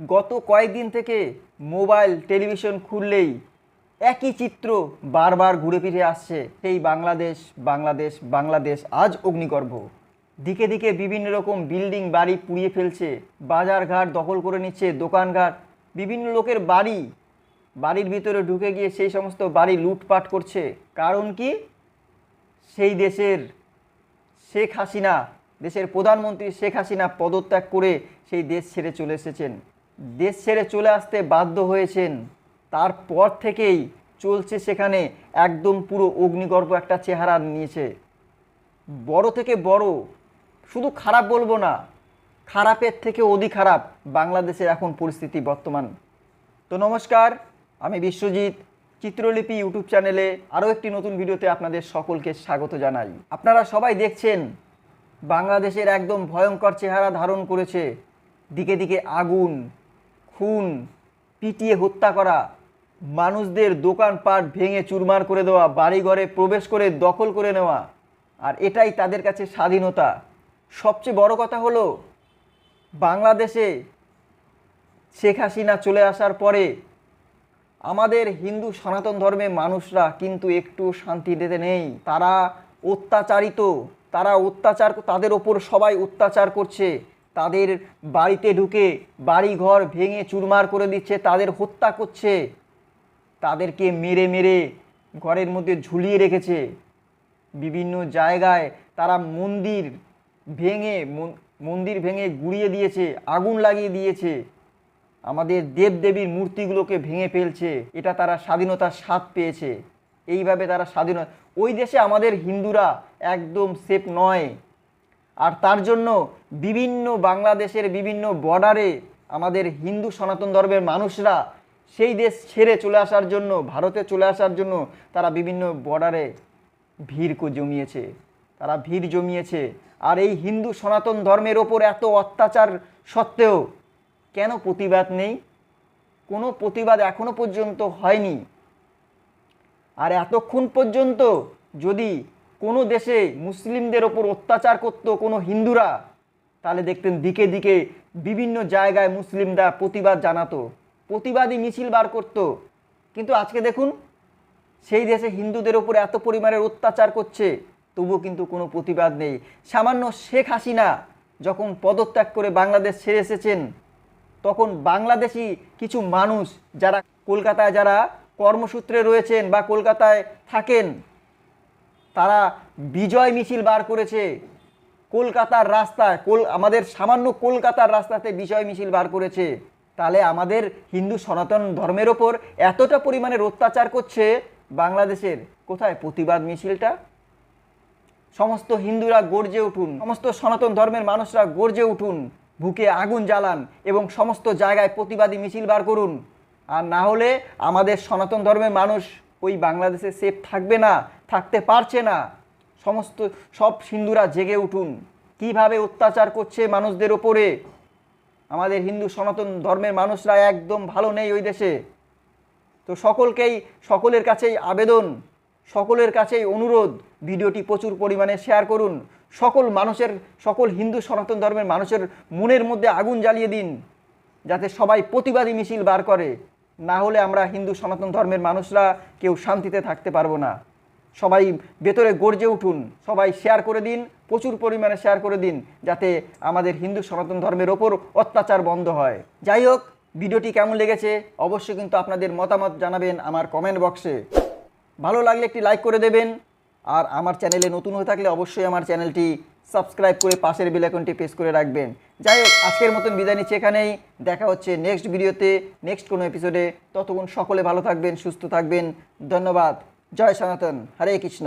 গত কয়েকদিন থেকে মোবাইল, টেলিভিশন খুললেই একই চিত্র বারবার ঘুরে ফিরে আসছে। সেই বাংলাদেশ বাংলাদেশ বাংলাদেশ, আজ অগ্নিগর্ভ। দিকে দিকে বিভিন্ন রকম বিল্ডিং বাড়ি পুড়িয়ে ফেলছে। বাজারঘাট দখল করে নিচ্ছে দোকানঘাট বিভিন্ন লোকের বাড়ি, বাড়ির ভিতরে ঢুকে গিয়ে সেই সমস্ত বাড়ি লুটপাট করছে। কারণ কি? সেই দেশের শেখ হাসিনা, দেশের প্রধানমন্ত্রী শেখ হাসিনা পদত্যাগ করে সেই দেশ ছেড়ে চলে এসেছেন। দেশ ছেড়ে চলে আসতে বাধ্য হয়েছেন। তারপর থেকেই চলছে সেখানে একদম পুরো অগ্নিগর্ভ একটা চেহারা নিয়েছে। বড় থেকে বড়, শুধু খারাপ বলব না, খারাপের থেকে অধিক খারাপ বাংলাদেশের এখন পরিস্থিতি বর্তমান। তো নমস্কার, আমি বিশ্বজিৎ, চিত্রলিপি ইউটিউব চ্যানেলে আরও একটি নতুন ভিডিওতে আপনাদের সকলকে স্বাগত জানাই। আপনারা সবাই দেখছেন, বাংলাদেশের একদম ভয়ঙ্কর চেহারা ধারণ করেছে। দিকে দিকে আগুন খুন, পিটিয়ে হত্যা করা, মানুষদের দোকানপাট ভেঙে চুরমার করে দেওয়া, বাড়িঘরে প্রবেশ করে দখল করে নেওয়া, আর এটাই তাদের কাছে স্বাধীনতা। সবচেয়ে বড় কথা হলো, বাংলাদেশে শেখ হাসিনা চলে আসার পরে আমাদের হিন্দু সনাতন ধর্মের মানুষরা কিন্তু একটু শান্তিতে নেই। তারা অত্যাচারিত, তারা অত্যাচার, তাদের ওপর সবাই অত্যাচার করছে। তাদের বাড়িতে ঢুকে বাড়ি ঘর ভেঙে চুরমার করে দিচ্ছে, তাদের হত্যা করছে, তাদেরকে মেরে মেরে ঘরের মধ্যে ঝুলিয়ে রেখেছে। বিভিন্ন জায়গায় তারা মন্দির ভেঙে, মন- মন্দির ভেঙে গুড়িয়ে দিয়েছে, আগুন লাগিয়ে দিয়েছে। আমাদের দেবদেবীর মূর্তিগুলোকে ভেঙে ফেলছে। এটা তারা স্বাধীনতার স্বাদ পেয়েছে। এইভাবে তারা স্বাধীনতা ওই দেশে আমাদের হিন্দুরা একদম সেফ নয়। আর তার জন্য বিভিন্ন বাংলাদেশের বিভিন্ন বর্ডারে আমাদের হিন্দু সনাতন ধর্মের মানুষরা সেই দেশ ছেড়ে চলে আসার জন্য, ভারতে চলে আসার জন্য তারা বিভিন্ন বর্ডারে ভিড় জমিয়েছে। তারা ভিড় জমিয়েছে। আর এই হিন্দু সনাতন ধর্মের ওপর এত অত্যাচার সত্ত্বেও কেন প্রতিবাদ নেই? কোনো প্রতিবাদ এখনও পর্যন্ত হয়নি। আর এতক্ষণ পর্যন্ত যদি কোনো দেশে মুসলিমদের ওপর অত্যাচার করত কোনো হিন্দুরা, তাহলে দেখতেন দিকে দিকে বিভিন্ন জায়গায় মুসলিমরা প্রতিবাদ জানাতো, প্রতিবাদী মিছিল বার করত। কিন্তু আজকে দেখুন, সেই দেশে হিন্দুদের ওপর এত পরিমাণের অত্যাচার করছে, তবুও কিন্তু কোনো প্রতিবাদ নেই। সামান্য শেখ হাসিনা যখন পদত্যাগ করে বাংলাদেশ ছেড়ে এসেছেন, তখন বাংলাদেশি কিছু মানুষ যারা কলকাতায় যারা কর্মসূত্রে রয়েছেন বা কলকাতায় থাকেন তারা বিজয় মিছিল বার করেছে। কলকাতার রাস্তায়, কল আমাদের সামান্য কলকাতার রাস্তাতে বিজয় মিছিল বার করেছে। তাহলে আমাদের হিন্দু সনাতন ধর্মের ওপর এতটা পরিমাণের অত্যাচার করছে বাংলাদেশের। কোথায় প্রতিবাদ মিছিলটা? সমস্ত হিন্দুরা গর্জে উঠুন, সমস্ত সনাতন ধর্মের মানুষরা গর্জে উঠুন, বুকে আগুন জ্বালান এবং সমস্ত জায়গায় প্রতিবাদী মিছিল বার করুন। আর না হলে আমাদের সনাতন ধর্মের মানুষ ওই বাংলাদেশে সেফ থাকবে না। থাকতে পারছে না। সমস্ত সব হিন্দুরা জেগে উঠুন। কীভাবে অত্যাচার করছে মানুষদের ওপরে? আমাদের হিন্দু সনাতন ধর্মের মানুষরা একদম ভালো নেই ওই দেশে। তো সকলকেই, সকলের কাছেই আবেদন, সকলের কাছেই অনুরোধ, ভিডিওটি প্রচুর পরিমাণে শেয়ার করুন। সকল মানুষের, সকল হিন্দু সনাতন ধর্মের মানুষের মনের মধ্যে আগুন জ্বালিয়ে দিন, যাতে সবাই প্রতিবাদী মিছিল বার করে। না হলে আমরা হিন্দু সনাতন ধর্মের মানুষরা কেউ শান্তিতে থাকতে পারব না। সবাই ভেতরে গর্জে উঠুন, সবাই শেয়ার করে দিন, প্রচুর পরিমাণে শেয়ার করে দিন, যাতে আমাদের হিন্দু সনাতন ধর্মের ওপর অত্যাচার বন্ধ হয়। যাই হোক, ভিডিওটি কেমন লেগেছে অবশ্যই কিন্তু আপনাদের মতামত জানাবেন আমার কমেন্ট বক্সে ভালো লাগলে একটি লাইক করে দেবেন, আর আমার চ্যানেলে নতুন হয়ে থাকলে অবশ্যই আমার চ্যানেলটি সাবস্ক্রাইব করে পাশের বেল আইকনটি প্রেস করে রাখবেন। যাই হোক, আজকের মতন বিদায় নিচ্ছি এখানেই, দেখা হচ্ছে নেক্সট ভিডিওতে নেক্সট কোনো এপিসোডে ততক্ষণ সকলে ভালো থাকবেন, সুস্থ থাকবেন, ধন্যবাদ। জয় সনাতন হরে কৃষ্ণ